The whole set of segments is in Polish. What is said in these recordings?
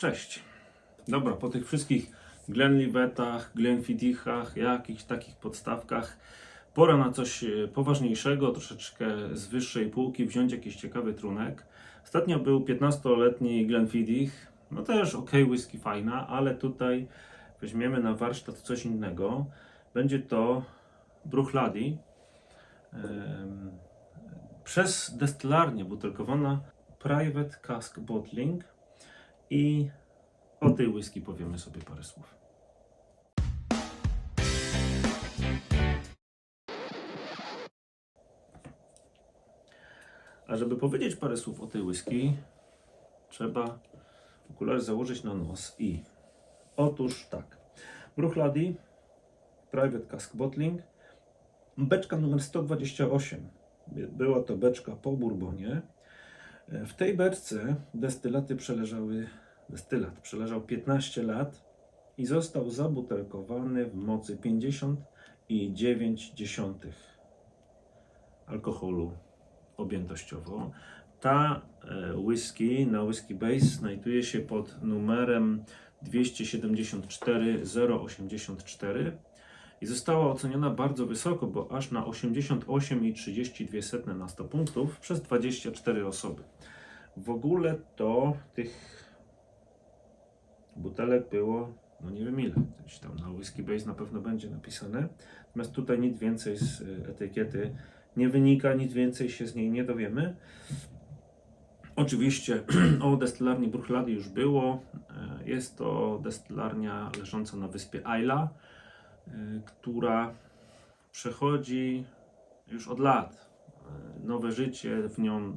Cześć. Dobra, po tych wszystkich Glenlivetach, Glenfiddich,ach jakichś takich podstawkach, pora na coś e, poważniejszego, troszeczkę z wyższej półki, wziąć jakiś ciekawy trunek. Ostatnio był 15-letni Glenfiddich, no też ok, whisky fajna, ale tutaj weźmiemy na warsztat coś innego. Będzie to Bruchladi. przez destylarnię butelkowana Private Cask Bottling i o tej whisky powiemy sobie parę słów. A żeby powiedzieć parę słów o tej whisky, trzeba okulary założyć na nos i otóż tak. Bruchladi Private Cask Bottling beczka numer 128. Była to beczka po Bourbonie. W tej beczce destylaty przeleżały, destylat przeleżał 15 lat i został zabutelkowany w mocy 50,9 alkoholu objętościowo. Ta e, whisky na Whisky Base znajduje się pod numerem 274 084 i została oceniona bardzo wysoko, bo aż na 88,32 na 100 punktów przez 24 osoby. W ogóle to tych butelek było, no nie wiem ile, gdzieś tam na Whisky Base na pewno będzie napisane. Natomiast tutaj nic więcej z y, etykiety nie wynika, nic więcej się z niej nie dowiemy. Oczywiście o destylarni Bruchlady już było. E, Jest to destylarnia leżąca na wyspie Ayla, która przechodzi już od lat e, nowe życie w nią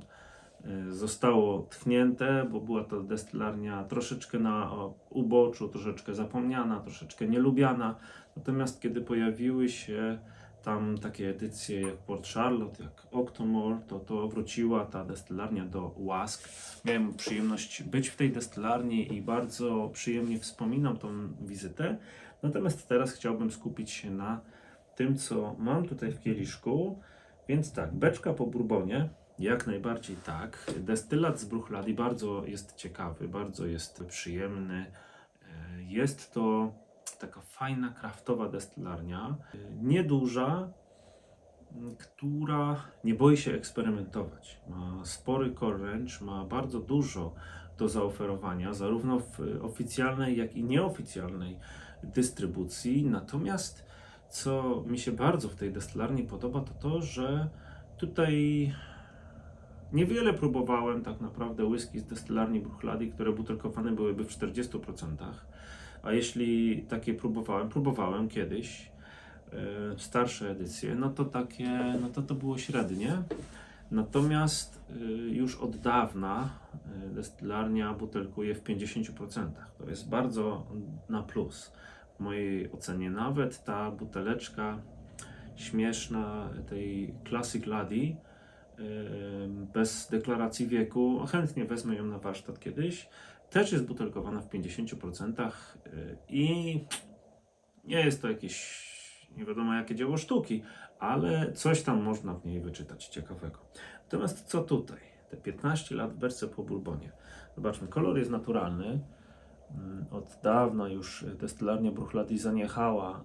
e, zostało tchnięte, bo była to destylarnia troszeczkę na uboczu, troszeczkę zapomniana, troszeczkę nielubiana. Natomiast kiedy pojawiły się tam takie edycje jak Port Charlotte, jak Octomore, to, to wróciła ta destylarnia do łask. Miałem przyjemność być w tej destylarni i bardzo przyjemnie wspominam tą wizytę. Natomiast teraz chciałbym skupić się na tym, co mam tutaj w kieliszku. Więc tak, beczka po bourbonie, jak najbardziej tak. Destylat z Bruchladi bardzo jest ciekawy, bardzo jest przyjemny. E, Jest to taka fajna, kraftowa destylarnia, e, nieduża, która nie boi się eksperymentować. Ma spory core range, ma bardzo dużo do zaoferowania, zarówno w oficjalnej, jak i nieoficjalnej dystrybucji. Natomiast co mi się bardzo w tej destylarni podoba, to to, że tutaj niewiele próbowałem tak naprawdę whisky z destylarni Bruchladi, które butelkowane byłyby w 40%. A jeśli takie próbowałem, próbowałem kiedyś, e, starsze edycje, no to takie, no to to było średnie. Natomiast e, już od dawna destylarnia butelkuje w 50%. To jest bardzo na plus w mojej ocenie. Nawet ta buteleczka śmieszna tej Classic Ladi yy, bez deklaracji wieku, chętnie wezmę ją na warsztat kiedyś, też jest butelkowana w 50% yy, i nie jest to jakieś nie wiadomo jakie dzieło sztuki, ale coś tam można w niej wyczytać ciekawego. Natomiast co tutaj? Te 15 lat w berce po Bourbonie. Zobaczmy, kolor jest naturalny. Mm, Od dawna już destylarnia Bruchladi zaniechała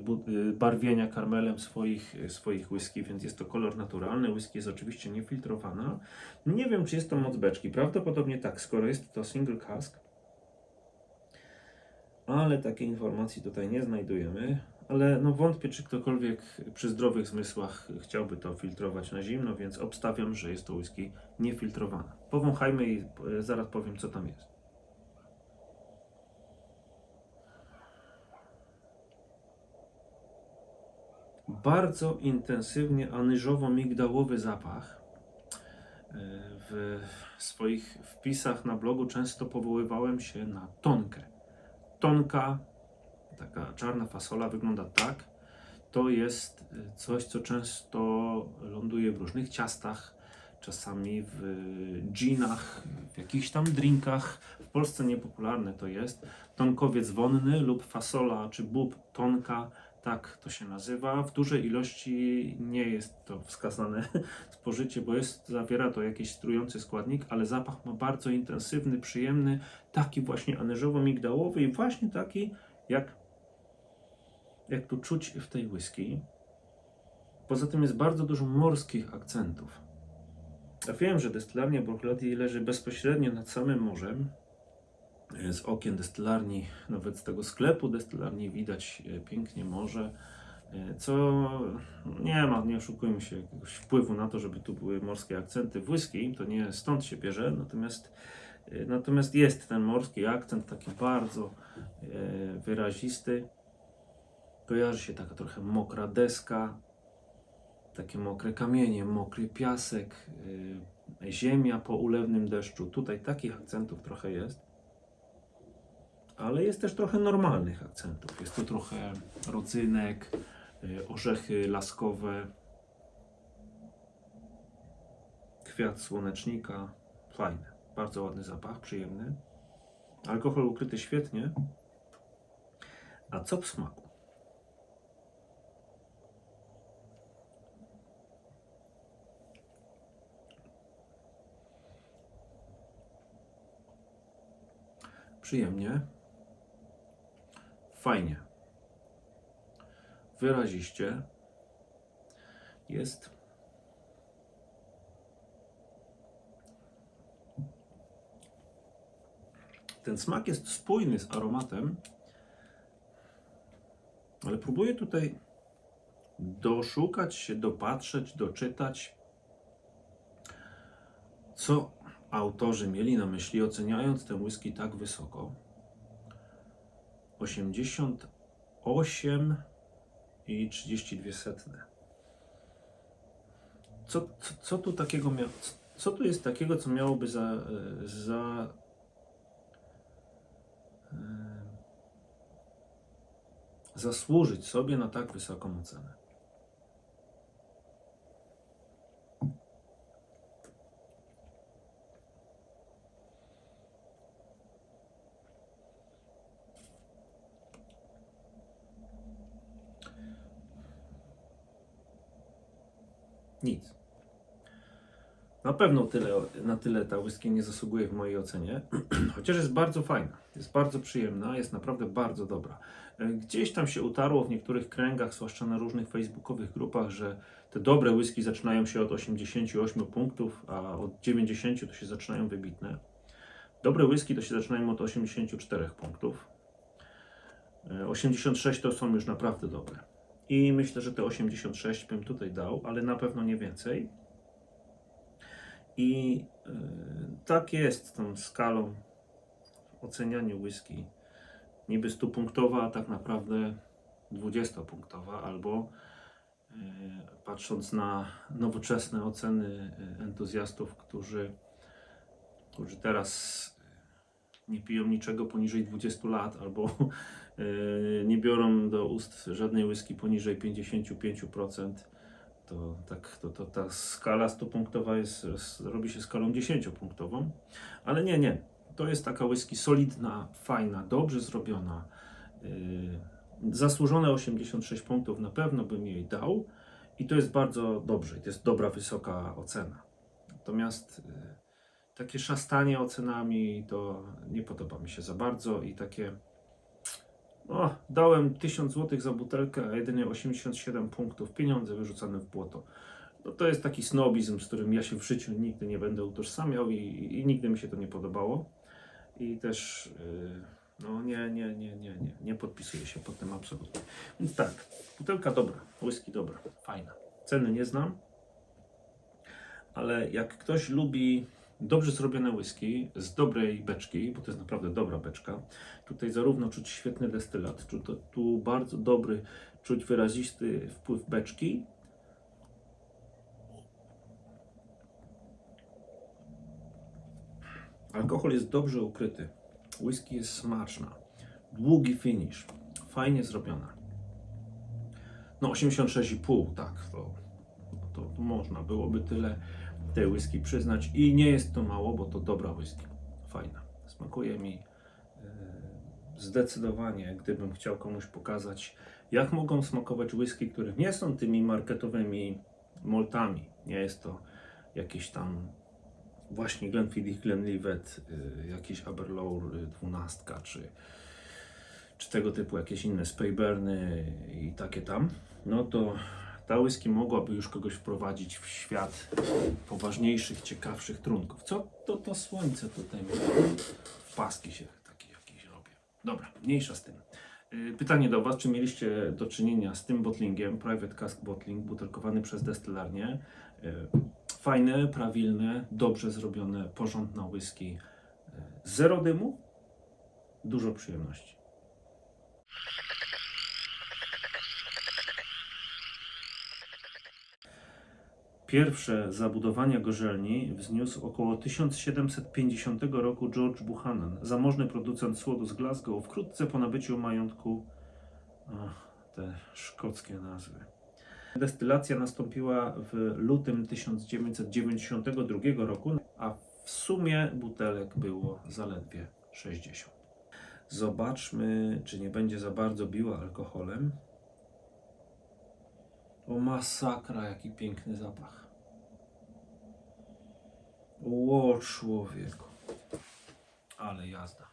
bu- y, barwienia karmelem swoich, swoich whisky, więc jest to kolor naturalny. Whisky jest oczywiście niefiltrowana. Nie wiem, czy jest to moc beczki. Prawdopodobnie tak, skoro jest to single cask. Ale takiej informacji tutaj nie znajdujemy. Ale no wątpię, czy ktokolwiek przy zdrowych zmysłach chciałby to filtrować na zimno, więc obstawiam, że jest to whisky niefiltrowana. Powąchajmy i y, zaraz powiem, co tam jest. bardzo intensywnie anyżowo-migdałowy zapach. E, W swoich wpisach na blogu często powoływałem się na tonkę. Tonka, taka czarna fasola wygląda tak. To jest e, coś, co często ląduje w różnych ciastach, czasami w ginach, w jakichś tam drinkach. W Polsce niepopularne to jest. Tonkowiec wonny lub fasola czy bób tonka Tak to się nazywa. W dużej ilości nie jest to wskazane spożycie, bo jest, zawiera to jakiś strujący składnik, ale zapach ma bardzo intensywny, przyjemny, taki właśnie anyżowo-migdałowy i właśnie taki, jak, jak tu czuć w tej whisky. Poza tym jest bardzo dużo morskich akcentów. Ja wiem, że destylarnia Bruichladdich leży bezpośrednio nad samym morzem. Z okien destylarni, nawet z tego sklepu destylarni widać e, pięknie morze, e, co nie ma, nie oszukujmy się, jakiegoś wpływu na to, żeby tu były morskie akcenty w whisky, to nie stąd się bierze, natomiast, e, natomiast jest ten morski akcent, taki bardzo wyrazisty. Kojarzy się taka trochę mokra deska, takie mokre kamienie, mokry piasek, y, ziemia po ulewnym deszczu. Tutaj takich akcentów trochę jest. Ale jest też trochę normalnych akcentów. Jest tu trochę rodzynek, y, orzechy laskowe, kwiat słonecznika. Fajne. Bardzo ładny zapach, przyjemny. Alkohol ukryty świetnie. A co w smaku? Przyjemnie. Fajnie. Wyraziście. Jest. Ten smak jest spójny z aromatem, ale próbuję tutaj doszukać się, dopatrzeć, doczytać, co autorzy mieli na myśli, oceniając tę whisky tak wysoko. 88 i 32 setne. Co, co, co tu takiego miało? Co tu jest takiego, co miałoby za, za e, zasłużyć sobie na tak wysoką ocenę? Nic. Na pewno tyle, na tyle ta whisky nie zasługuje w mojej ocenie, chociaż jest bardzo fajna, jest bardzo przyjemna, jest naprawdę bardzo dobra. E, Gdzieś tam się utarło w niektórych kręgach, zwłaszcza na różnych facebookowych grupach, że te dobre whisky zaczynają się od 88 punktów, a od 90 to się zaczynają wybitne. Dobre whisky to się zaczynają od 84 punktów. E, 86 to są już naprawdę dobre. I myślę, że te 86 bym tutaj dał, ale na pewno nie więcej. I yy, tak jest tą skalą w ocenianiu whisky. Niby 100-punktowa, a tak naprawdę 20-punktowa, albo yy, patrząc na nowoczesne oceny yy, entuzjastów, którzy, którzy teraz nie piją niczego poniżej 20 lat, albo nie biorą do ust żadnej whisky poniżej 55%, to, tak, to, to ta skala 100-punktowa jest, robi się skalą 10-punktową. Ale nie, nie. To jest taka whisky solidna, fajna, dobrze zrobiona. Yy, zasłużone 86 punktów na pewno bym jej dał. I to jest bardzo dobrze. i To jest dobra, wysoka ocena. Natomiast yy, takie szastanie ocenami to nie podoba mi się za bardzo i takie o, dałem 1000 zł za butelkę, a jedynie 87 punktów, pieniądze wyrzucane w błoto. No to jest taki snobizm, z którym ja się w życiu nigdy nie będę utożsamiał i, i nigdy mi się to nie podobało. I też yy, no nie, nie, nie, nie, nie, nie podpisuję się pod tym absolutnie. Więc tak, butelka dobra, whisky dobra, fajna. Ceny nie znam, ale jak ktoś lubi dobrze zrobione whisky z dobrej beczki, bo to jest naprawdę dobra beczka. Tutaj zarówno czuć świetny destylat, czuć to, tu bardzo dobry, czuć wyrazisty wpływ beczki. Alkohol jest dobrze ukryty. Whisky jest smaczna. Długi finish. Fajnie zrobiona. No 86,5, tak, to, to, to można byłoby tyle tej whisky przyznać i nie jest to mało, bo to dobra whisky. Fajna. Smakuje mi. Yy, zdecydowanie, gdybym chciał komuś pokazać, jak mogą smakować whisky, które nie są tymi marketowymi moltami. Nie jest to jakieś tam właśnie Glenfiddich, Glenlivet, y, jakiś Aberlour y, 12 czy, czy tego typu jakieś inne Speyburny i takie tam, no to ta whisky mogłaby już kogoś wprowadzić w świat poważniejszych, ciekawszych trunków. Co to to słońce tutaj w paski się takie jakieś robię. Dobra, mniejsza z tym. Y, Pytanie do Was, czy mieliście do czynienia z tym bottlingiem, Private Cask Bottling, butelkowany przez destylarnię. Y, Fajne, prawilne, dobrze zrobione, porządna whisky. Y, Zero dymu, dużo przyjemności. Pierwsze zabudowania gorzelni wzniósł około 1750 roku George Buchanan, zamożny producent słodu z Glasgow, wkrótce po nabyciu majątku. Ach, te szkockie nazwy. Destylacja nastąpiła w lutym 1992 roku, a w sumie butelek było zaledwie 60. Zobaczmy, czy nie będzie za bardzo biła alkoholem. O masakra, jaki piękny zapach. Ło człowieku. Ale jazda.